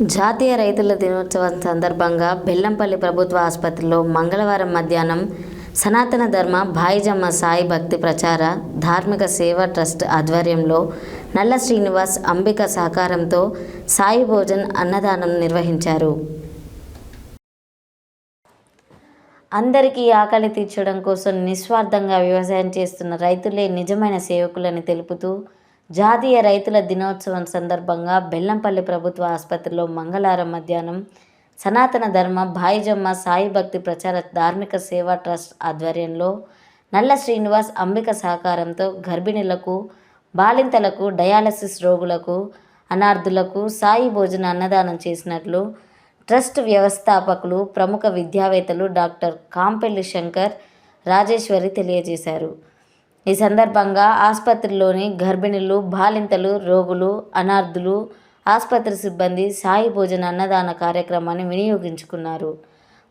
జాతీయ రైతుల దినోత్సవం సందర్భంగా బెల్లంపల్లి ప్రభుత్వ ఆసుపత్రిలో మంగళవారం మధ్యాహ్నం సనాతన ధర్మ భాయిజమ్మ సాయి భక్తి ప్రచార ధార్మిక సేవా ట్రస్ట్ ఆధ్వర్యంలో నల్ల శ్రీనివాస్ అంబిక సహకారంతో సాయి భోజన్ అన్నదానం నిర్వహించారు. అందరికీ ఆకలి తీర్చడం కోసం నిస్వార్థంగా వ్యవసాయం చేస్తున్న రైతులే నిజమైన సేవకులని తెలుపుతూ జాతీయ రైతుల దినోత్సవం సందర్భంగా బెల్లంపల్లి ప్రభుత్వ ఆసుపత్రిలో మంగళవారం మధ్యాహ్నం సనాతన ధర్మ భాయిజమ్మ సాయి భక్తి ప్రచార ధార్మిక సేవా ట్రస్ట్ ఆధ్వర్యంలో నల్ల శ్రీనివాస్ అంబిక సహకారంతో గర్భిణులకు బాలింతలకు డయాలసిస్ రోగులకు అనార్థులకు సాయి భోజన అన్నదానం చేసినట్లు ట్రస్ట్ వ్యవస్థాపకులు ప్రముఖ విద్యావేత్తలు డాక్టర్ కాంపెల్లి శంకర్ రాజేశ్వరి తెలియజేశారు. ఈ సందర్భంగా ఆసుపత్రిలోని గర్భిణులు బాలింతలు రోగులు అనార్థులు ఆసుపత్రి సిబ్బంది సాయి భోజన అన్నదాన కార్యక్రమాన్ని వినియోగించుకున్నారు.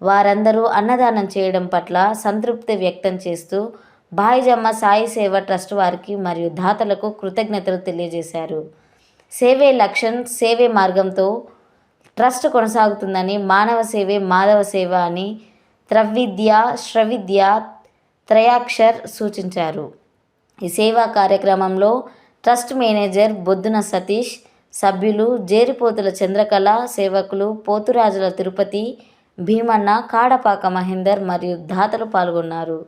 వారందరూ అన్నదానం చేయడం పట్ల సంతృప్తి వ్యక్తం చేస్తూ బాయిజమ్మ సాయి సేవ ట్రస్ట్ వారికి మరియు దాతలకు కృతజ్ఞతలు తెలియజేశారు. సేవే లక్ష్యం సేవే మార్గంతో ట్రస్ట్ కొనసాగుతుందని మానవ సేవే మాధవ సేవ అని త్రవిద్య శ్రవిద్య త్రయాక్షర్ సూచించారు. ఈ సేవా కార్యక్రమంలో ట్రస్ట్ మేనేజర్ బొద్దున సతీష్ సభ్యులు జేరిపోతుల చంద్రకళ సేవకులు పోతురాజుల తిరుపతి భీమన్న కాడపాక మహేందర్ మరియు దాతలు పాల్గొన్నారు.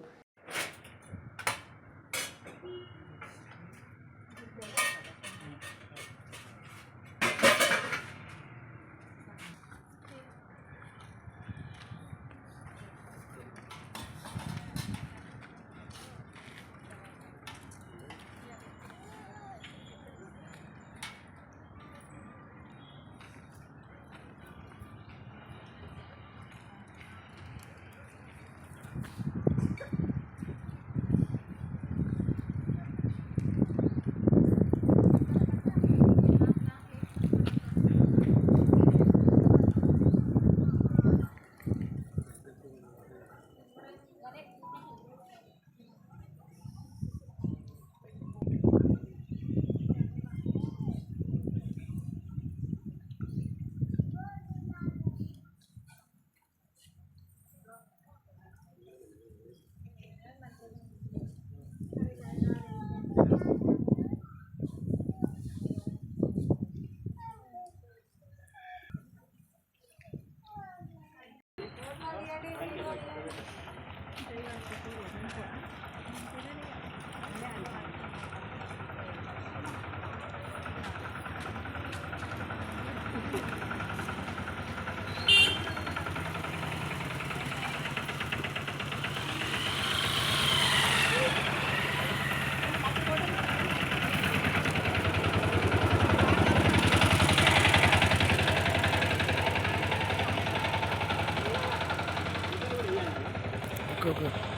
Gucke.